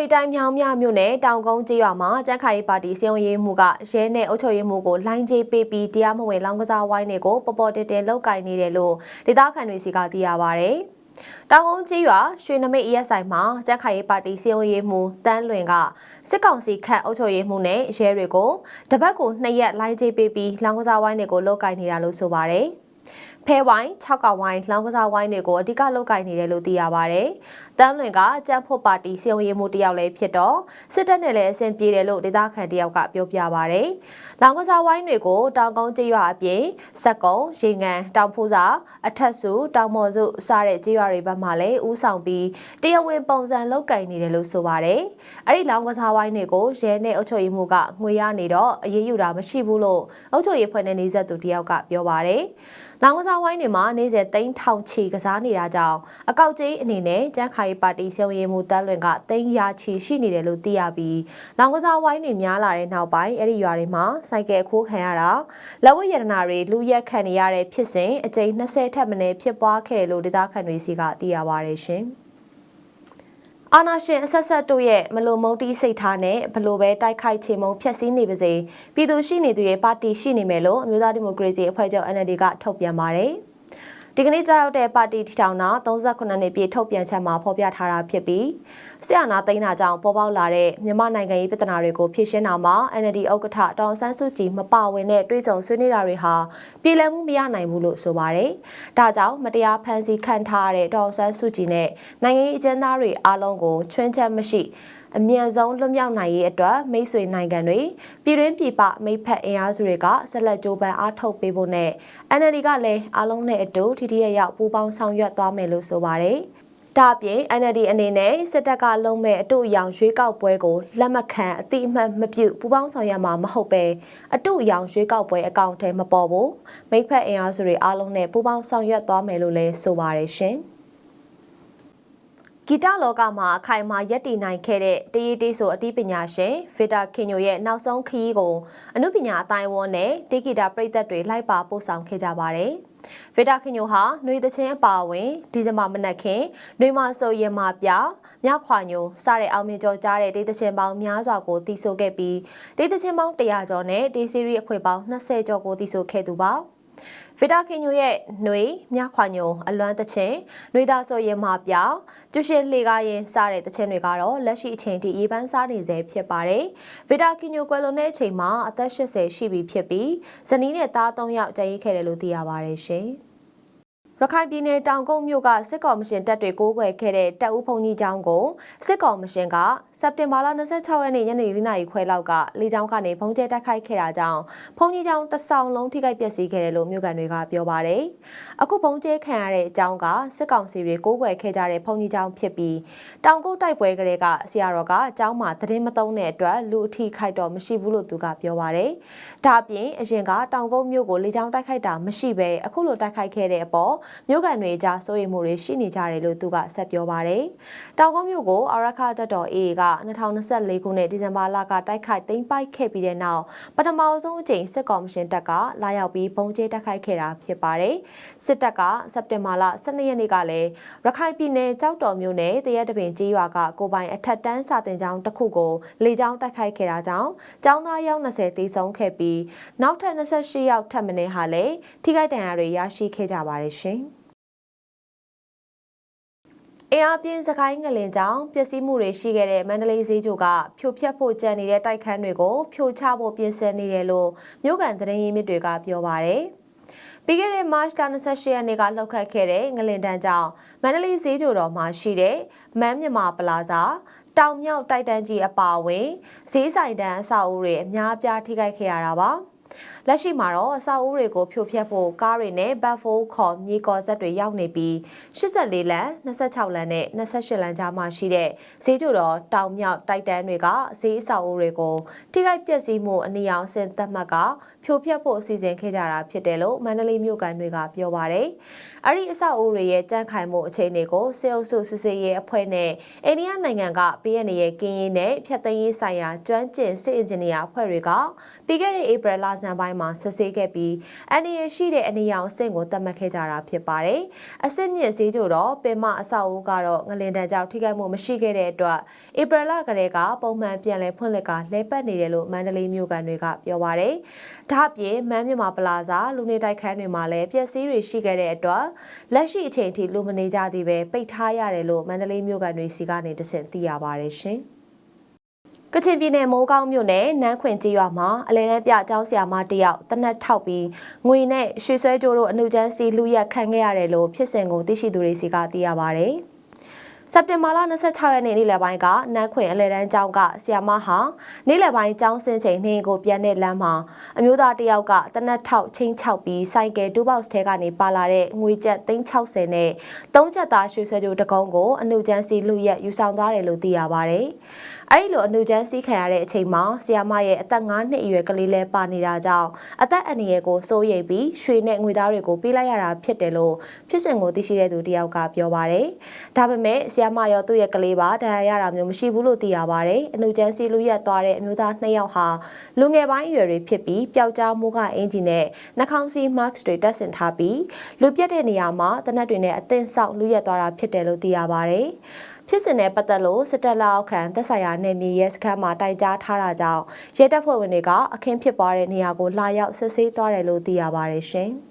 ရီတိုင်းမြောင်မြမြို့နယ်တောင်ကုန်းကျေးရွာမှာကျန်းခိုင်ရေးပါတီစီယုံရေးမှုကရဲနဲ့အုပ်ချုပ်ရေးမှုကိုလိုင်းကျေးပေးပြီးတရားမဝင်လောင်းကစားဝိုင်းတွေကိုပေါ်ပေါ်တင်တင်လောက်ကင်နေတယ်လို့ဒေသခံတွေစီကသိရပါဗျ။တောင်ကုန်းကြီးရွာရွှေနမိတ်ရက်ဆိုင်မှာကြက်ခိုင်ရေးပါတီစီယုံရေးမှုတန်းလွင်ကစစ်ကောင်စီခန့်အုပ်ချုပ်ရေးမှုနဲ့ရဲတွေကိုတပတ်ကိုနှစ်ရက်လိုင်းကျေးပေးပြီးလောင်းကစားဝိုင်းတွေကိုလောက်ကင်နေတာလို့ဆိုပါတယ်။ ဖဲဝိုင်း6ကဝိုင်းလောင်းကစားဝိုင်းတွေကိုအဓိကလောက်ကင်နေတယ်လို့သိရပါဗျ။တန်းလွင်ကကြက်ဖို့ပါတီစီယုံရေးမှုတယောက်လည်းဖြစ်တော့စစ်တပ်နဲ့လည်းအဆင်ပြေတယ်လို့ဒေသခံတယောက်ကပြောပြပါဗျ။လောင်းကစားဝိုင်းတွေကိုတောင်ကုန်းကျေးရွာအပြင်စက်ကုံရေငန်တောင်ဖူးစာအထက်စုတောင်မော်စုစတဲ့ကျေးရွာတွေဘက်မှာလည်းဥဆောင်ပြီးတရားဝင်ပုံစံလောက်ကင်နေတယ်လို့ဆိုပါဗျ။အဲ့ဒီလောင်းကစားဝိုင်းတွေကိုရဲနဲ့အုပ်ချုပ်ရေးမှုကငွေရနေတော့အရေးယူတာမရှိဘူးလို့အုပ်ချုပ်ရေးဖွဲ့နဲ့နေဆက်သူတယောက်ကပြောပါဗျ။ လောင်းကစားဝိုင်းတွေမှာနေ့စဉ်သိန်းထောင်ချီကစားနေတာကြောင့်အကောက်ကြီးအနေနဲ့ကျန်းခိုင်ပါတီစုံရည်မှုတန်းလွင်ကသိန်းရာချီရှိနေတယ်လို့သိရပြီးလောင်းကစားဝိုင်းတွေများလာတဲ့နောက်ပိုင်းအဲ့ဒီရွာတွေမှာစိုက်ကယ်ခိုးခံရတာလက်ဝတ်ရတနာတွေလူရက်ခံနေရတဲ့ဖြစ်စဉ်အကြိမ်20ထက်မနည်းဖြစ်ပွားခဲ့တယ်လို့ဒေသခံတွေစီကသိရပါတယ်ရှင်။ အာနာရှင်အဆက်ဆက်တို့ရဲ့မလိုမုံတီးစိတ်ထားနဲ့ဘလို့ပဲတိုက်ခိုက်ချေမှုန်းဖျက်ဆီးနေပါစေပြည်သူရှိနေသူရဲ့ပါတီရှိနေမယ်လို့အမျိုးသားဒီမိုကရေစီအဖွဲ့ချုပ် NLD ကထုတ်ပြန်ပါတယ်။ ဒီကနေ့ကြာရောက်တဲ့ပါတီထီထောင်တာ38နှစ်ပြည့်ထုတ်ပြန်ချက်မှာဖော်ပြထားတာဖြစ်ပြီးဆရာနာသိန်းနာကြောင့်ပေါ်ပေါက်လာတဲ့မြန်မာနိုင်ငံရေးပြဿနာတွေကိုဖြေရှင်းတာမှာ NLD ဥက္ကဋ္ဌတောင်ဆန်းစုကြည်မပါဝင်တဲ့တွဲဆောင်ဆွေးနွေးတာတွေဟာပြည်လည်မှုမရနိုင်ဘူးလို့ဆိုပါတယ်။ဒါကြောင့်မတရားဖန်ဆီးခံထားရတဲ့တောင်ဆန်းစုကြည်နဲ့နိုင်ငံရေးအကျဉ်းသားတွေအားလုံးကိုချွင်းချက်မရှိ အမြန်ဆုံးလွတ်မြောက်နိုင်ရေးအတွက်မိတ်ဆွေနိုင်ငံတွေပြည်တွင်းပြည်ပမိတ်ဖက်အင်အားစုတွေကဆက်လက်ကြိုးပမ်းအားထုတ်ပေးဖို့နဲ့ NLD ကလည်းအားလုံးနဲ့အတူထိထိရရောက်ပူးပေါင်းဆောင်ရွက်သွားမယ်လို့ဆိုပါတယ်။ဒါအပြင် NLD အနေနဲ့စစ်တပ်ကလုံးမဲ့အတူအယောင်ရွေးကောက်ပွဲကိုလက်မခံအတိအမှတ်မပြုပူးပေါင်းဆောင်ရွက်မှာမဟုတ်ပဲအတူအယောင်ရွေးကောက်ပွဲအကောင့်ထဲမပေါ်ဘူးမိဖက်အင်အားစုတွေအားလုံးနဲ့ပူးပေါင်းဆောင်ရွက်သွားမယ်လို့လည်းဆိုပါတယ်ရှင်။ ဂီတလောကမှာအခိုင်အမာရက်တည်နိုင်ခဲ့တဲ့တရေတေးဆိုအတိပညာရှင်ဗီတာခင်ညိုရဲ့နောက်ဆုံးခရီးကိုအမှုပညာအတိုင်းဝန်းနဲ့တေဂီတာပရိသတ်တွေလိုက်ပါပို့ဆောင်ခဲ့ကြပါတယ်။ဗီတာခင်ညိုဟာနှွေသချင်းအပါအဝင်ဒီဇင်ဘာမနက်ခင်းနှွေမဆိုရင်မာပြမြခွာညိုစတဲ့အောင်မြင်ကျော်ကြားတဲ့ဒေသချင်းပေါင်းများစွာကိုတည်ဆိုခဲ့ပြီးဒေသချင်းပေါင်း100ကျော်နဲ့ဒေစီရီအခွေပေါင်း20ကျော်ကိုတည်ဆိုခဲ့သူပါ။ ဗီတာခင်ညိုရဲ့နှွေမြခွာညိုအလွမ်းတချင်းနှွေသားဆိုရင်မပြောင်းကျူရှင်လှေကားရင်စားတဲ့တချင်းတွေကတော့လက်ရှိအချိန်ထိရေပန်းစားနေစေဖြစ်ပါတယ်ဗီတာခင်ညိုကွယ်လွန်တဲ့အချိန်မှာအသက်80ရှိပြီဖြစ်ပြီးဇနီးနဲ့သား၃ယောက်ကျန်ရစ်ခဲ့တယ်လို့သိရပါတယ်ရှင်ရခိုင်ပြည်နယ်တောင်ကုန်းမြို့ကစစ်ကော်မရှင်တပ်တွေကိုးကွယ်ခဲ့တဲ့တပ်ဦးဖုန်ကြီးကျောင်းကိုစစ်ကော်မရှင်က စက်တင်ဘာလ26ရက်နေ့ညနေ4နာရီခွဲလောက်ကလေကြောင်းကနေဖုံးကျဲတိုက်ခိုက်ခဲ့တာကြောင့်ဖုန်ကြီးကျောင်းတစ်ဆောင်လုံးထိခိုက်ပျက်စီးခဲ့တယ်လို့မြို့ကန်တွေကပြောပါတယ်။အခုဖုံးကျဲခံရတဲ့အကြောင်းကစစ်ကောင်စီတွေကိုးကွယ်ခဲ့ကြတဲ့ဖုန်ကြီးကျောင်းဖြစ်ပြီးတောင်ကုန်းတိုက်ပွဲကလေးကဆရာတော်ကအကျောင်းမှာသတင်းမသုံးတဲ့အတွက်လူအထိခိုက်တော့မရှိဘူးလို့သူကပြောပါတယ်။ဒါအပြင်အရင်ကတောင်ကုန်းမြို့ကိုလေကြောင်းတိုက်ခိုက်တာမရှိဘဲအခုလိုတိုက်ခိုက်ခဲ့တဲ့အပေါ်မြို့ကန်တွေကြားစိုးရိမ်မှုတွေရှိနေကြတယ်လို့သူကဆက်ပြောပါတယ်။တောင်ကုန်းမြို့ကိုအရခတ်တော် AA က2024ခုနှစ်ဒီဇင်ဘာလကတိုက်ခိုက်သိမ်းပိုက်ခဲ့ပြီးတဲ့နောက်ပထမဆုံးအကြိမ်စစ်ကော်မရှင်တပ်ကလာရောက်ပြီးပုံကျဲတိုက်ခိုက်ခဲ့တာဖြစ်ပါတယ်။စစ်တပ်ကစက်တင်ဘာလ12ရက်နေ့ကလည်းရခိုင်ပြည်နယ်ကြောက်တော်မြို့နယ်တရက်တပင်ကြီးရွာကကိုပိုင်အထက်တန်းစာတင်ကျောင်းတစ်ခုကိုလေကြောင်းတိုက်ခိုက်ခဲ့တာကြောင့်ကျောင်းသားယောက်20သေဆုံးခဲ့ပြီးနောက်ထပ်28ယောက်ထပ်မံဟာလည်းထိခိုက်ဒဏ်ရာတွေရရှိခဲ့ကြပါတယ်ရှင်။ အင်အားပြင်းစကိုင်းငလင်ကြောင့်ပျက်စီးမှုတွေရှိခဲ့တဲ့မန္တလေးဈေးကျိုကဖြိုဖျက်ဖို့ကြံနေတဲ့တိုက်ခန်းတွေကိုဖြိုချဖို့ပြင်ဆင်နေတယ်လို့မြို့ကန်သတင်းရင်းမြစ်တွေကပြောပါရယ်ပြီးခဲ့တဲ့ March 28ရက်နေ့ကလှုပ်ခတ်ခဲ့တဲ့ငလင်တန်းကြောင့်မန္တလေးဈေးကျိုတော်မှာရှိတဲ့မန်းမြမာပလာဇာတောင်မြောက်တိုက်တန်းကြီးအပါအဝင်ဈေးဆိုင်တန်းအဆောက်အဦတွေအများအပြားထိခိုက်ခဲ့ရတာပါ။ လက်ရှိမှာတော့အဆောက်အဦတွေကိုဖြိုဖျက်ဖို့ကားတွေနဲ့ဘတ်ဖိုးခေါ်မြေကော်ဆက်တွေရောက်နေပြီး84လမ်း26လမ်းနဲ့28လမ်းကြားမှာရှိတဲ့ဈေးကျတော်တောင်မြောက်တိုက်တန်းတွေကဈေးအဆောက်အဦတွေကိုထိခိုက်ပျက်စီးမှုအနည်းအောင်ဆင်သက်မှတ်ကဖြိုဖျက်ဖို့အစီအစဉ်ခဲ့ကြတာဖြစ်တယ်လို့မန္တလေးမြို့ကန်တွေကပြောပါရယ်။အဲ့ဒီအဆောက်အဦတွေရဲ့ကြန့်ခိုင်မှုအခြေအနေကိုစေအုပ်စုစစ်စေးရဲ့အဖွဲ့နဲ့အိန္ဒိယနိုင်ငံက PN ရဲ့ကင်းရေးနဲ့ဖြတ်သိမ်းရေးဆိုင်ရာကျွမ်းကျင်စစ်အင်ဂျင်နီယာအဖွဲ့တွေကပြီးခဲ့တဲ့ဧပြီလဆန်းပိုင်းမှာစစ်ဆေးခဲ့ပြီးအန်ဒီရရှိတဲ့အနေရောင်အဆင့်ကိုသတ်မှတ်ခဲ့ကြတာဖြစ်ပါတယ်။အဆင့်မြင့်ဈေးကြိုတော့ပင်မအဆောက်အဦကတော့ငလင်တန်းကြောင့်ထိခိုက်မှုမရှိခဲ့တဲ့အတွက်ဧပြီလကလေးကပုံမှန်ပြန်လည်ဖွင့်လှစ်ကလဲပတ်နေတယ်လို့မန္တလေးမြို့ကန်တွေကပြောပါတယ်။ဒါ့အပြင်မန်းမြန်မာပလာဇာလူနေတိုက်ခန်းတွေမှာလည်းပျက်စီးတွေရှိခဲ့တဲ့အတွက်လက်ရှိအချိန်ထိလူမနေကြသေးပဲပိတ်ထားရတယ်လို့မန္တလေးမြို့ကန်တွေစီကနေတဆင့်သိရပါတယ်ရှင်။ ကချင်ပြည်နယ်မိုးကောင်းမြို့နယ်နန်းခွင်ကြီးရွာမှာအလဲတန်းပြအကြောင်းဆရာမတယောက်တနက်ထောက်ပြီးငွေနဲ့ရွှေဆွဲကြိုးတို့အနှုတ်ချမ်းစီလူရက်ခံခဲ့ရတယ်လို့ဖြစ်စဉ်ကိုသိရှိသူတွေစီကသိရပါဗျ။ စက်တင်ဘာလ26ရက်နေ့နေ့လယ်ပိုင်းကနန်းခွင်အလဲတန်းကျောင်းကဆီယာမဟာနေ့လယ်ပိုင်းကျောင်းဆင်းချိန်နှင်းကိုပြန်တဲ့လမ်းမှာအမျိုးသားတယောက်ကတနက်ထောက်ချင်းချောက်ပြီးစိုက်ကယ်တူဘောက်စ်ထဲကနေပါလာတဲ့ငွေကျပ်360နဲ့3ချက်သားရွှေဆွဲကြိုးတစ်ကုန်းကိုအနှုတ်ချမ်းစီလူရက်ယူဆောင်သွားတယ်လို့သိရပါဗျ။အဲ့ဒီလိုအနှုတ်ချမ်းစီးခံရတဲ့အချိန်မှာဆီယာမရဲ့အသက်9နှစ်အရွယ်ကလေးလဲပါနေတာကြောင့်အသက်အန္တရာယ်ကိုစိုးရိမ်ပြီးရွှေနဲ့ငွေသားတွေကိုပေးလိုက်ရတာဖြစ်တယ်လို့ဖြစ်စဉ်ကိုသိရှိတဲ့သူတယောက်ကပြောပါတယ်။ဒါပေမဲ့ဆီယာမရောသူ့ရဲ့ကလေးပါဒဏ်ရာရတာမျိုးမရှိဘူးလို့သိရပါတယ်။အနှုတ်ချမ်းစီးလူရက်သွားတဲ့အမျိုးသား2ယောက်ဟာလူငယ်ပိုင်းအရွယ်တွေဖြစ်ပြီးပျောက်ကြားမိုးကအင်ဂျင်နဲ့နှာခေါင်းစည်း mask တွေတပ်ဆင်ထားပြီးလူပြတ်တဲ့နေရာမှာတနက်တွေနဲ့အသင်းဆောက်လူရက်သွားတာဖြစ်တယ်လို့သိရပါတယ်။ဖြစ်စဉ်နဲ့ပတ်သက်လို့စစ်တပ်လက်အောက်ခံသက်ဆိုင်ရာနယ်မြေရဲစခန်းမှာတိုင်ကြားထားတာကြောင့်ရဲတပ်ဖွဲ့ဝင်တွေကအခင်းဖြစ်ပွားတဲ့နေရာကိုလာရောက်စစ်ဆေးသွားတယ်လို့သိရပါတယ်ရှင်။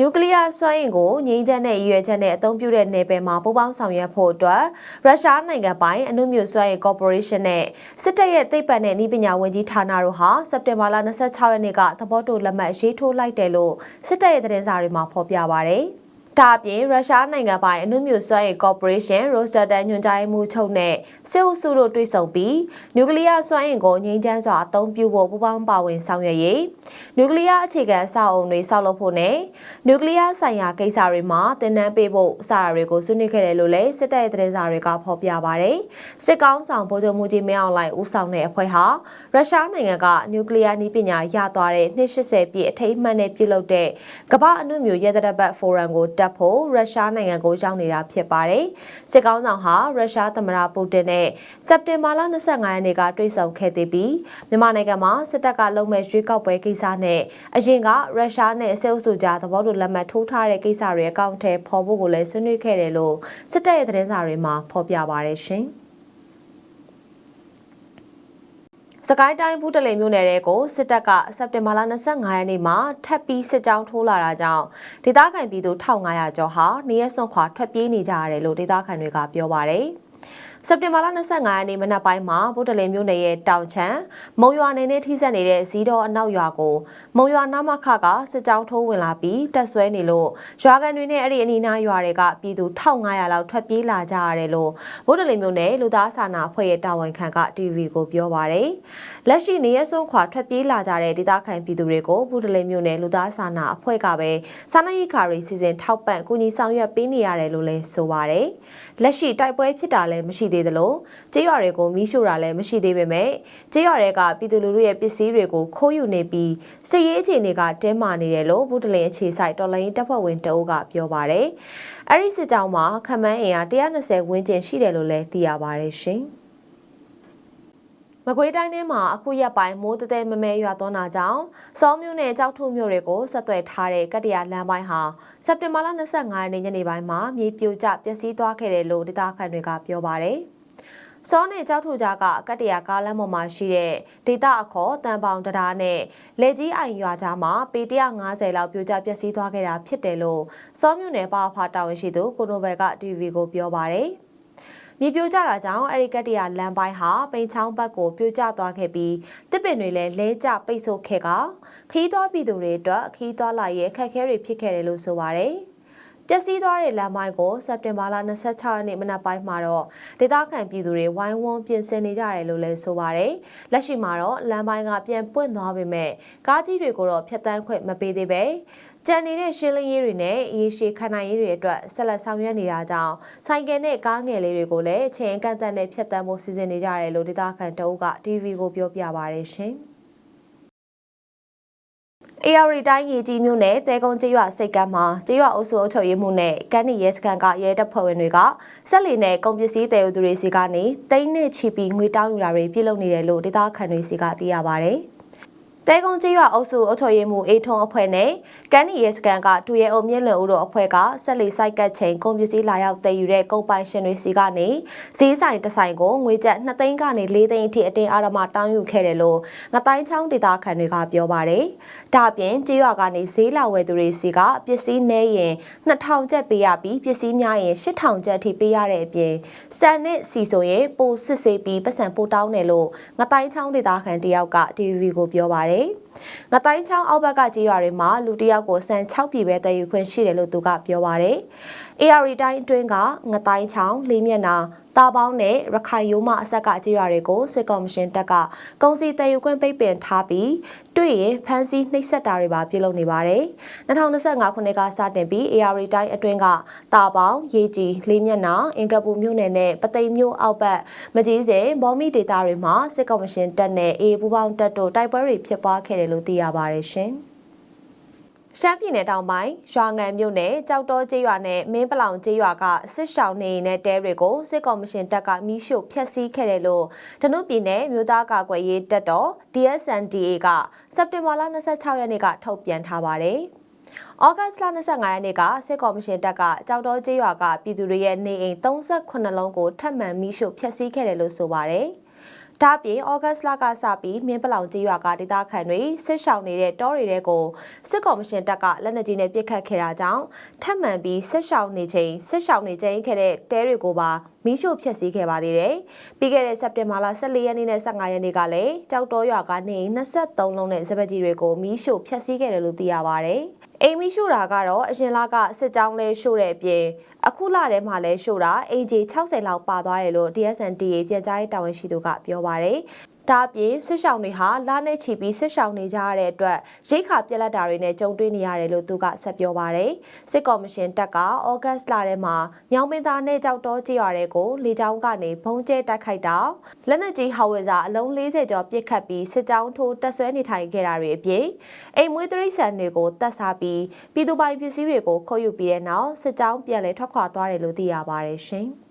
နျူကလ িয়ার စွမ်းအင်ကိုငြိမ်းချမ်းတဲ့ရည်ရွယ်ချက်နဲ့အသုံးပြုတဲ့နယ်ပယ်မှာပူးပေါင်းဆောင်ရွက်ဖို့အတွက်ရုရှားနိုင်ငံပိုင်အနုမြူစွမ်းအင်ကော်ပိုရေးရှင်းနဲ့စစ်တပ်ရဲ့သိပ္ပံနဲ့နည်းပညာဝန်ကြီးဌာနတို့ဟာစက်တင်ဘာလ26ရက်နေ့ကသဘောတူလက်မှတ်ရေးထိုးလိုက်တယ်လို့စစ်တပ်ရဲ့သတင်းစာတွေမှာဖော်ပြပါဗျ။ ဒါအပြင်ရုရှားနိုင်ငံပိုင်အနုမြူစွမ်းအင်ကော်ပိုရေးရှင်းရိုစတာတန်ညွှန်ကြားမှုချုပ်နဲ့စစ်အုပ်စုတို့တွေ့ဆုံပြီးနျူကလ িয়ার စွမ်းအင်ကိုငြိမ်းချမ်းစွာအသုံးပြုဖို့ပူးပေါင်းပါဝင်ဆောင်ရွက်ရေးနျူကလ িয়ার အခြေခံအဆောက်အုံတွေဆောက်လုပ်ဖို့နဲ့နျူကလ িয়ার ဆိုင်ရာကိစ္စတွေမှာတင်နန်းပေးဖို့စတာတွေကိုဆွေးနွေးခဲ့တယ်လို့လည်းစစ်တပ်ရဲ့သတင်းစာတွေကဖော်ပြပါဗျ။စစ်ကောင်းဆောင်ဗိုလ်ချုပ်မှုကြီးမင်းအောင်လှိုင်ဦးဆောင်တဲ့အဖွဲ့ဟာရုရှားနိုင်ငံကနျူကလ িয়ার နည်းပညာရသွားတဲ့280ပြည့်အထိမ်းအမှတ်နဲ့ပြုလုပ်တဲ့ကမ္ဘာအနုမြူရဲတပ်ပတ်ဖိုရမ်ကိုတက် ်ဖို့ရုရှားနိုင်ငံကိုရောက်နေတာဖြစ်ပါတယ်။စစ်ကောင်းဆောင်ဟာရုရှားသမ္မတပူတင်နဲ့စက်တင်ဘာလ25ရက်နေ့ကတွေ့ဆုံခဲ့သေးပြီးမြန်မာနိုင်ငံမှာစစ်တပ်ကလုံမဲ့ရွေးကောက်ပွဲကိစ္စနဲ့အရင်ကရုရှားနဲ့စစ်အုပ်စုကြားသဘောတူလက်မှတ်ထိုးထားတဲ့ကိစ္စတွေအကောင့်ထဲပေါ်ဖို့ကိုလည်းဆွေးနွေးခဲ့တယ်လို့စစ်တပ်ရဲ့သတင်းစာတွေမှာဖော်ပြပါရရှင်။ စကိုင်းတိုင်းဘူးတလေမြို့နယ်တွေကိုစစ်တပ်ကစက်တင်ဘာလ25ရက်နေ့မှာထပ်ပြီးစစ်ကြောင်းထိုးလာတာကြောင့်ဒေသခံပြည်သူ1500ကျော်ဟာနေရစွန့်ခွာထွက်ပြေးနေကြရတယ်လို့ဒေသခံတွေကပြောပါတယ်။ စက်တင်ဘာလ25ရက်နေ့မနက်ပိုင်းမှာဗုဒ္ဓလင်မြို့နယ်ရဲ့တောင်ချမ်းမုံရွာနယ်နဲ့ထိစပ်နေတဲ့ဇီးတော်အနောက်ရွာကိုမုံရွာနာမခကစစ်ကြောင်းထိုးဝင်လာပြီးတက်ဆွဲနေလို့ရွာကန်တွေနဲ့အဲ့ဒီအနီးနားရွာတွေကပြည်သူ1500လောက်ထွက်ပြေးလာကြရတယ်လို့ဗုဒ္ဓလင်မြို့နယ်လူသားစာနာအဖွဲ့ရဲ့တာဝန်ခံက TV ကိုပြောပါရယ်လက်ရှိနေရဆုံးခွာထွက်ပြေးလာကြတဲ့ဒေသခံပြည်သူတွေကိုဗုဒ္ဓလင်မြို့နယ်လူသားစာနာအဖွဲ့ကပဲစာနာရေးခါရီစီစဉ်ထောက်ပံ့ကူညီဆောင်ရွက်ပေးနေရတယ်လို့လည်းဆိုပါရယ်လက်ရှိတိုက်ပွဲဖြစ်တာလည်းမရှိသေးသလိုကြေးရွာတွေကိုမီးရှို့တာလည်းမရှိသေးပေမဲ့ကြေးရွာတွေကပြည်သူလူထုရဲ့ပစ္စည်းတွေကိုခိုးယူနေပြီးစစ်ရေးအခြေအနေကတင်းမာနေတယ်လို့ဘူးတလင်အခြေဆိုင်တော်လိုင်းတပ်ဖွဲ့ဝင်တအုပ်ကပြောပါတယ်။အဲဒီစစ်ကြောင်းမှာခမန်းအင်အား120ဝန်းကျင်ရှိတယ်လို့လည်းသိရပါတယ်ရှင်။ မကွေးတိုင်းထဲမှာအခုရက်ပိုင်းမိုးတသည်မမဲရွာသွန်းတာကြောင့်စောမြို့နယ်ကြောက်ထုမြို့တွေကိုဆက်သွယ်ထားတဲ့ကတ္တရာလမ်းပိုင်းဟာစက်တင်ဘာလ25ရက်နေ့ညနေပိုင်းမှာမြေပြိုကျပျက်စီးသွားခဲ့တယ်လို့ဒေသခံတွေကပြောပါတယ်။စောနယ်ကြောက်ထုကြားကအကတ္တရာကားလမ်းပေါ်မှာရှိတဲ့ဒေသအခေါ်တန်ပေါင်တရားနဲ့လက်ကြီးအိုင်ရွာကြားမှာပေ150လောက်ပြိုကျပျက်စီးသွားခဲ့တာဖြစ်တယ်လို့စောမြို့နယ်ပါဖာတာဝန်ရှိသူကိုနိုဘယ်က TV ကိုပြောပါတယ်။ မြေပြိုကျတာကြောင့်အဲဒီကတ္တရာလမ်းပိုင်းဟာပိန်ချောင်းဘက်ကိုပြိုကျသွားခဲ့ပြီးတစ်ပင်တွေလည်းလဲကျပိတ်ဆို့ခဲ့ကခီးသွားပြည်သူတွေအတွက်ခီးသွားလာရဲ့အခက်အခဲတွေဖြစ်ခဲ့တယ်လို့ဆိုပါတယ် ပျက်စီးသွားတဲ့လမ်းပိုင်းကိုစက်တင်ဘာလ26ရက်နေ့မနက်ပိုင်းမှာတော့ဒေသခံပြည်သူတွေဝိုင်းဝန်းပြင်ဆင်နေကြတယ်လို့လည်းဆိုပါတယ်။လက်ရှိမှာတော့လမ်းပိုင်းကပြန်ပွင့်သွားပေမဲ့ကားကြီးတွေကိုတော့ဖျက်ဆီးခွင့်မပေးသေးပဲကြံနေတဲ့ရှင်းလင်းရေးတွေနဲ့ရေရှည်ခံနိုင်ရေးတွေအတွက်ဆက်လက်ဆောင်ရွက်နေတာကြောင့်ဆိုင်ကယ်နဲ့ကားငယ်လေးတွေကိုလည်းအချိန်ကန့်သတ်နဲ့ဖျက်ဆီးဖို့စီစဉ်နေကြတယ်လို့ဒေသခံတအုပ်က TV ကိုပြောပြပါရရှင်။ AR တိုင်းရေကြီးမြို့နယ်တဲကုန်းကျေးရွာစိတ်ကမ်းမှာကျေးရွာအုပ်စုအုပ်ချုပ်ရေးမှုနဲ့ကမ်းနီရဲစခန်းကရဲတပ်ဖွဲ့ဝင်တွေကဆက်လီနဲ့ကုန်ပစ္စည်းတည်ယူသူတွေစီကနေတိန်းနဲ့ချီပြီးငွေတောင်းယူတာတွေပြုလုပ်နေတယ်လို့ဒေသခံတွေစီကသိရပါဗျ။ပ တဲကုန်းကျေးရွာအုပ်စုအုပ်ချုပ်ရေးမှူးအေထုံအဖွဲ့နဲ့ကန်းနီရဲစကန်ကတူရဲအုံမြင့်လွယ်ဦးတို့အဖွဲ့ကဆက်လီစိုက်ကတ်ချိန်ကုန်ပစ္စည်းလာရောက်တည်ယူတဲ့ကုန်ပိုင်ရှင်တွေစီကနေဈေးဆိုင်တစ်ဆိုင်ကိုငွေကျပ်2သိန်းကနေ4သိန်းအထိအတင်းအာရမတောင်းယူခဲ့တယ်လို့ငတိုင်းချောင်းဒေသခံတွေကပြောပါတယ်။ဒါ့အပြင်ကျေးရွာကနေဈေးလာဝယ်သူတွေစီကပစ္စည်းနည်းရင်2000ကျပ်ပေးရပြီးပစ္စည်းများရင်8000ကျပ်အထိပေးရတဲ့အပြင်စံနဲ့စီဆိုရင်ပိုစစ်ဆေးပြီးပတ်စံပိုတောင်းတယ်လို့ငတိုင်းချောင်းဒေသခံတယောက်က TVB ကိုပြောပါတယ်။ Okay. ငတိုင်းချောင်းအောက်ဘက်ကကြေးရွာတွေမှာလူတစ်ယောက်ကိုစံ6ပြည်ပဲတည်ယူခွင့်ရှိတယ်လို့သူကပြောပါတယ်။ AR တိုင်းအတွင်းကငတိုင်းချောင်းလေးမျက်နှာတာပေါင်းနဲ့ရခိုင်ရိုးမအဆက်ကကြေးရွာတွေကိုစစ်ကော်မရှင်တပ်ကကုန်စည်တည်ယူခွင့်ပိတ်ပင်ထားပြီးတွေ့ရင်ဖမ်းဆီးနှိပ်စက်တာတွေပါပြုလုပ်နေပါတယ်။2025ခုနှစ်ကစတင်ပြီး AR တိုင်းအတွင်းကတာပေါင်းရေကြီးလေးမျက်နှာအင်ကပူမြို့နယ်နဲ့ပသိမ်မြို့အောက်ဘက်မကြီးစင်ဘောမီဒေတာတွေမှာစစ်ကော်မရှင်တပ်နဲ့အေးပူပေါင်းတပ်တို့တိုက်ပွဲတွေဖြစ်ပွားခဲ့တယ်လို့သိရပါတယ်ရှင်။ရှမ်းပြည်နယ်တောင်ပိုင်းရွာငံမြို့နယ်ကြောက်တော်ကျေးရွာနဲ့မင်းပလောင်ကျေးရွာကစစ်ရှောင်းနေနဲ့တဲတွေကိုစစ်ကော်မရှင်တပ်ကမိရှို့ဖျက်ဆီးခဲ့တယ်လို့တနုပြည်နယ်မြို့သားကာကွယ်ရေးတပ်တော် DSNDA ကစက်တင်ဘာလ26ရက်နေ့ကထုတ်ပြန်ထားပါတယ်။ဩဂတ်စ်လ25ရက်နေ့ကစစ်ကော်မရှင်တပ်ကကြောက်တော်ကျေးရွာကပြည်သူတွေရဲ့နေအိမ်38လုံးကိုထပ်မံမိရှို့ဖျက်ဆီးခဲ့တယ်လို့ဆိုပါတယ်။ ဒါ့ပြင်ဩဂတ်စ်လကစပြီးမြင်းပလောင်ကြီးရွာကဒေသခံတွေစစ်ရှောင်နေတဲ့တောတွေတဲကိုစစ်ကော်မရှင်တပ်ကလက်နက်ကြီးနဲ့ပစ်ခတ်ခဲ့တာကြောင့်ထပ်မံပြီးစစ်ရှောင်နေချိန်စစ်ရှောင်နေချိန်ခဲ့တဲ့တဲတွေကိုပါမီးရှို့ဖျက်ဆီးခဲ့ပါသေးတယ်။ပြီးခဲ့တဲ့စက်တင်ဘာလ14ရက်နေ့နဲ့15ရက်နေ့ကလည်းကြောက်တော်ရွာကနေ23လုံးနဲ့စပက်ကြီးတွေကိုမီးရှို့ဖျက်ဆီးခဲ့တယ်လို့သိရပါဗျ။ အိမ်မီရှို့တာကတော့အရင်လကစစ်ကြောင်းလဲရှို့တဲ့အပြင်အခုလထဲမှာလဲရှို့တာအင်ဂျီ60လောက်ပါသွားတယ်လို့ DSNDA ပြန်ကြားရေးတာဝန်ရှိသူကပြောပါတယ် ဒါအပြင်ဆစ်ရှောင်းတွေဟာလာနဲ့ချီပြီးဆစ်ရှောင်းနေကြရတဲ့အတွက်ရိတ်ခါပြက်လက်တာတွေနဲ့ကြုံတွေ့နေရတယ်လို့သူကဆက်ပြောပါတယ်စစ်ကော်မရှင်တပ်ကဩဂတ်စ်လထဲမှာညောင်ပင်သားနဲ့ကြောက်တော်ကြည့်ရတဲ့ကိုလေကြောင်းကနေဘုံကျဲတိုက်ခိုက်တာလက်နက်ကြီးဟောင်ဝဲစာအလုံး40ကျော်ပစ်ခတ်ပြီးစစ်ကြောင်းထိုးတက်ဆွဲနေထိုင်ခဲ့တာတွေအပြင်အိမ်မွေးတရိษံတွေကိုတတ်စားပြီးပြည်သူပိုင်ပစ္စည်းတွေကိုခေါ်ယူပြီးတဲ့နောက်စစ်ကြောင်းပြန်လည်ထွက်ခွာသွားတယ်လို့သိရပါတယ်ရှင်။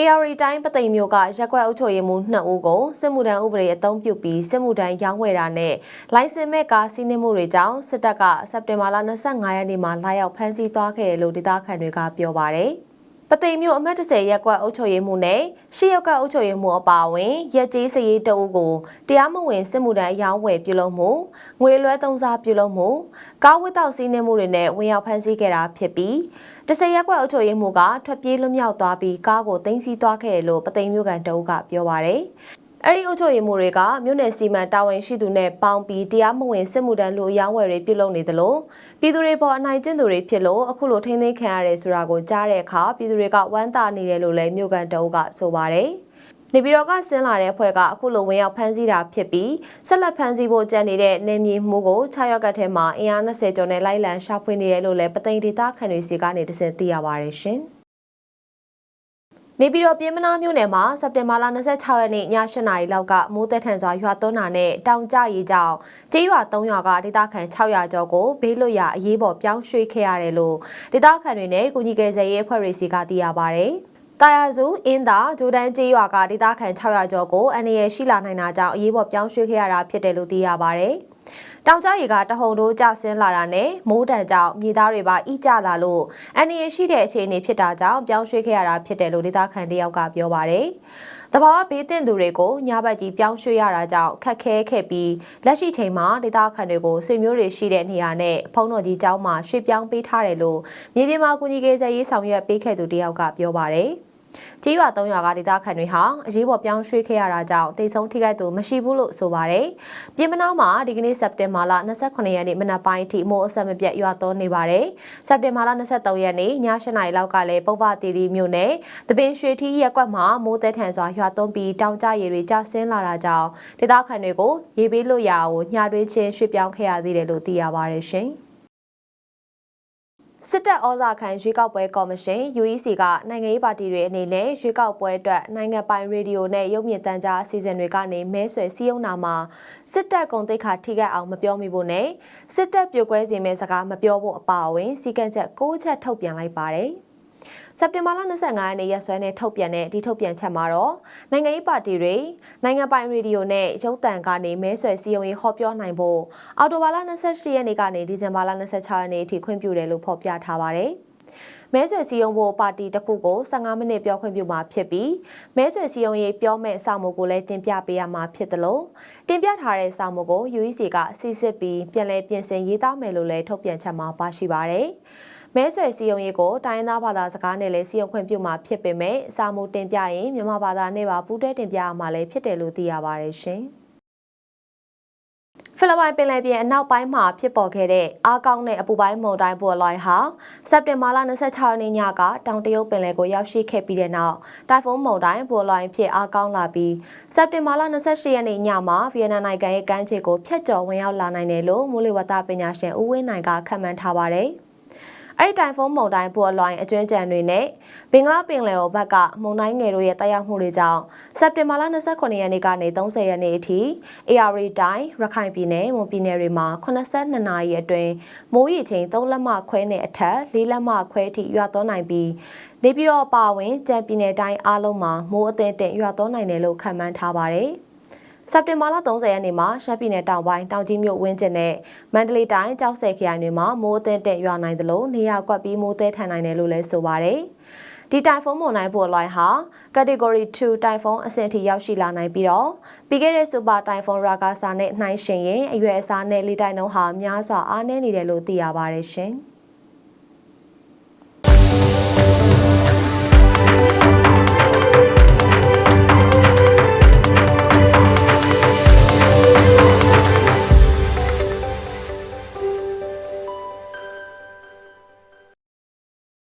AR တိုင်းပသိမ်မျိုးကရက်ကွက်အုပ်ချုပ်ရေးမှူး2ဦးကိုစစ်မှုထမ်းဥပဒေအသုံးပြုပြီးစစ်မှုထမ်းရောင်းဝယ်တာနဲ့လိုင်စင်မဲ့ကားစီးနှင်းမှုတွေကြောင့်စစ်တပ်ကစက်တင်ဘာလ25ရက်နေ့မှာလာရောက်ဖမ်းဆီးသွားခဲ့တယ်လို့ဒေသခံတွေကပြောပါတယ်။ ပသိမ်မျိုးအမှတ်30ရက်ကွက်အုပ်ချုပ်ရေးမှူးနဲ့ရှေ့ရက်ကွက်အုပ်ချုပ်ရေးမှူးအပါအဝင်ရက်ကြီးစရေးတအုပ်ကိုတရားမဝင်စစ်မှုထမ်းရောင်းဝယ်ပြုလုပ်မှုငွေလွှဲသုံးစားပြုလုပ်မှုကားဝတ်တောက်စီးနှင်းမှုတွေနဲ့ဝင်ရောက်ဖမ်းဆီးခဲ့တာဖြစ်ပြီးတစရက်ကွက်အုပ်ချုပ်ရေးမှူးကထွက်ပြေးလွတ်မြောက်သွားပြီးကားကိုတင်စီသွားခဲ့တယ်လို့ပသိမ်မြို့ကန်တအုပ်ကပြောပါရယ် အဲ့ဒီအုပ်ချုပ်ရေးမှူးတွေကမြို့နယ်စီမံတာဝန်ရှိသူနဲ့ပေါင်းပြီးတရားမဝင်စစ်မှုတန်းလူအယောင်းဝယ်တွေပြုလုပ်နေသလိုပြည်သူတွေပေါ်အနိုင်ကျင့်သူတွေဖြစ်လို့အခုလိုထိန်းသိမ်းခံရတယ်ဆိုတာကိုကြားတဲ့အခါပြည်သူတွေကဝမ်းသာနေတယ်လို့လည်းမြို့ကန်တအုပ်ကဆိုပါတယ်။နေပြည်တော်ကဆင်းလာတဲ့အဖွဲ့ကအခုလိုဝင်ရောက်ဖမ်းဆီးတာဖြစ်ပြီးဆက်လက်ဖမ်းဆီးဖို့ကြံနေတဲ့နေမြေမှုကို6ရက်ကထဲမှာအင်အား20ကျော်နဲ့လိုက်လံရှာဖွေနေတယ်လို့လည်းပသိမ်ဒေသခံတွေစီကနေတစင်သိရပါတယ်ရှင်။ နေပြည်တော်ပြည်မနာမြို့နယ်မှာစက်တင်ဘာလ26ရက်နေ့ည8:00နာရီလောက်ကမိုးသက်ထန်စွာရွာသွန်းတာနဲ့တောင်ကျရေကြောင့်ကျေးရွာ3ရွာကဒေသခံ600ကျော်ကိုဘေးလွတ်ရာအရေးပေါ်ပြောင်းရွှေ့ခဲ့ရတယ်လို့ဒေသခံတွေနဲ့ကုညီကယ်ဆယ်ရေးအဖွဲ့တွေစီကသိရပါဗျ။တာယာစုအင်းသာဂျိုဒန်ကျေးရွာကဒေသခံ600ကျော်ကိုအန်ရရှိလာနိုင်တာကြောင့်အရေးပေါ်ပြောင်းရွှေ့ခဲ့ရတာဖြစ်တယ်လို့သိရပါဗျ။ တောင်ကြားရီကတဟုန်တို့ကျဆင်းလာတာနဲ့မိုးတံကြောင့်မြေသားတွေပါအိကျလာလို့အန်ရရှိတဲ့အခြေအနေဖြစ်တာကြောင့်ပြောင်းရွှေ့ခဲ့ရတာဖြစ်တယ်လို့ဒေသခံတယောက်ကပြောပါဗျ။တဘာဝဘေးတင်သူတွေကိုညဘက်ကြီးပြောင်းရွှေ့ရတာကြောင့်ခက်ခဲခဲ့ပြီးလက်ရှိချိန်မှာဒေသခံတွေကိုဆွေမျိုးတွေရှိတဲ့နေရာနဲ့ဖုံးတော်ကြီးကျောင်းမှာရွှေ့ပြောင်းပေးထားတယ်လို့မြေပြင်မှာကူညီရေးစရေးဆောင်ရွက်ပေးခဲ့သူတယောက်ကပြောပါတယ်။ ကြေးရွာ၃ရွာကဒေသခံတွေဟာအရေးပေါ်ပြောင်းရွှေ့ခဲ့ရတာကြောင့်တိတ်ဆုံးထိခိုက်သူမရှိဘူးလို့ဆိုပါတယ်။ပြည်မနာမှာဒီကနေ့စက်တင်ဘာလ28ရက်နေ့မနက်ပိုင်းအထိမိုးအဆက်မပြတ်ရွာသွန်းနေပါတယ်။စက်တင်ဘာလ23ရက်နေ့ည8နာရီလောက်ကလည်းပုဗ္ဗတီရီမြို့နယ်တပင်ရွှေထီးရက်ကွက်မှာမိုးသက်ထန်စွာရွာသွန်းပြီးတောင်ကျရေတွေကျဆင်းလာတာကြောင့်ဒေသခံတွေကိုရေဘေးလွတ်ရာကိုညှာတွင်းချင်းရွှေ့ပြောင်းခဲ့ရသေးတယ်လို့သိရပါတယ်ရှင်။ စစ်တပ်ဩဇာခံရွေးကောက်ပွဲကော်မရှင် UEC ကနိုင်ငံရေးပါတီတွေအနေနဲ့ရွေးကောက်ပွဲအတွက်နိုင်ငံပိုင်ရေဒီယိုနဲ့ရုပ်မြင်သံကြားအစီအစဉ်တွေကနေမဲဆွယ်စည်းရုံးတာမှာစစ်တပ်ဂုံတိတ်ခါထိခိုက်အောင်မပြောမိဖို့နဲ့စစ်တပ်ပြိုကွဲစေမယ့်စကားမပြောဖို့အပါအဝင်စီကံချက်၉ချက်ထုတ်ပြန်လိုက်ပါတယ်။ စက်တင်ဘာလ25ရက်နေ့ရက်စွဲနဲ့ထုတ်ပြန်တဲ့ဒီထုတ်ပြန်ချက်မှာတော့နိုင်ငံရေးပါတီတွေနိုင်ငံပိုင်ရေဒီယိုနဲ့ရုပ်သံကနေမဲဆွယ်စည်းရုံးရေးဟောပြောနိုင်ဖို့အော်တိုဘာလ28ရက်နေ့ကနေဒီဇင်ဘာလ26ရက်နေ့အထိခွင့်ပြုတယ်လို့ဖော်ပြထားပါတယ်။မဲဆွယ်စည်းရုံးဖို့ပါတီတစ်ခုကို15မိနစ်ပြောခွင့်ပြုမှာဖြစ်ပြီးမဲဆွယ်စည်းရုံးရေးပြောမဲ့စာမုပ်ကိုလည်းတင်ပြပေးရမှာဖြစ်တယ်လို့တင်ပြထားတဲ့စာမုပ်ကို UEC ကစစ်စစ်ပြီးပြန်လည်ပြင်ဆင်ရေးသားမယ်လို့လည်းထုတ်ပြန်ချက်မှာပါရှိပါတယ်။ မဲဆွယ်စည်းရုံးရေးကိုတိုင်းသားဘာသာစကားနဲ့လည်းစည်းရုံးခွင့်ပြုမှာဖြစ်ပေမဲ့စာမုတ်တင်ပြရင်မြန်မာဘာသာနဲ့ပါပူးတွဲတင်ပြရမှာလည်းဖြစ်တယ်လို့သိရပါတယ်ရှင်။ဖိလစ်ပိုင်ပင်လယ်ပြင်အနောက်ပိုင်းမှာဖြစ်ပေါ်ခဲ့တဲ့အားကောင်းတဲ့အပူပိုင်းမုန်တိုင်းပေါ်လွိုင်းဟာစက်တင်ဘာလ26ရက်နေ့ညကတောင်တရုတ်ပင်လယ်ကိုရောက်ရှိခဲ့ပြီးတဲ့နောက်တိုင်ဖုန်းမုန်တိုင်းပေါ်လွိုင်းဖြစ်အားကောင်းလာပြီးစက်တင်ဘာလ28ရက်နေ့ညမှာဗီယက်နမ်နိုင်ငံရဲ့ကမ်းခြေကိုဖျက်ကျော်ဝင်ရောက်လာနိုင်တယ်လို့မိုးလေဝသပညာရှင်ဦးဝင်းနိုင်ကခန့်မှန်းထားပါတယ်။ အဲ့ဒီတိုင်ဖုန်းမုန်တိုင်းပေါ်လွိုင်းအကျွမ်းကြံတွေနဲ့ဘင်္ဂလားပင်လယ်အော်ဘက်ကမုန်တိုင်းငယ်တို့ရဲ့တိုက်ရောက်မှုတွေကြောင့်စက်တင်ဘာလ29ရက်နေ့ကနေ30ရက်နေ့အထိ AR တိုင်းရခိုင်ပြည်နယ်မွန်ပြည်နယ်တွေမှာ82နာရီအတွင်းမိုးရေချိန်3လက်မခွဲနဲ့အထက်4လက်မခွဲထိရွာသွန်းနိုင်ပြီးနေပြည်တော်ပါဝင်ကြံပြည်နယ်တိုင်းအားလုံးမှာမိုးအသင့်တင်ရွာသွန်းနိုင်တယ်လို့ခန့်မှန်းထားပါတယ်။ စက်တင်ဘာလ30ရက်နေ့မှာရှမ်းပြည်နယ်တောင်ပိုင်းတောင်ကြီးမြို့ဝင်းကျင်နဲ့မန္တလေးတိုင်းကြောက်ဆယ်ခရိုင်တွေမှာမိုးအသင့်တက်ရွာနိုင်သလိုနေရာကွက်ပြီးမိုးသဲထန်နိုင်တယ်လို့လည်းဆိုပါတယ်။ဒီတိုင်ဖုန်းမုန်တိုင်းပေါ်လွိုင်းဟာ category 2တိုင်ဖုန်းအဆင့်အထိရောက်ရှိလာနိုင်ပြီးတော့ပြီးခဲ့တဲ့ super တိုင်ဖုန်းရာဂါစာနဲ့နှိုင်းယှဉ်ရင်အရွယ်အစားနဲ့လေတိုင်နှုန်းဟာများစွာအားနည်းနေတယ်လို့သိရပါတယ်ရှင်။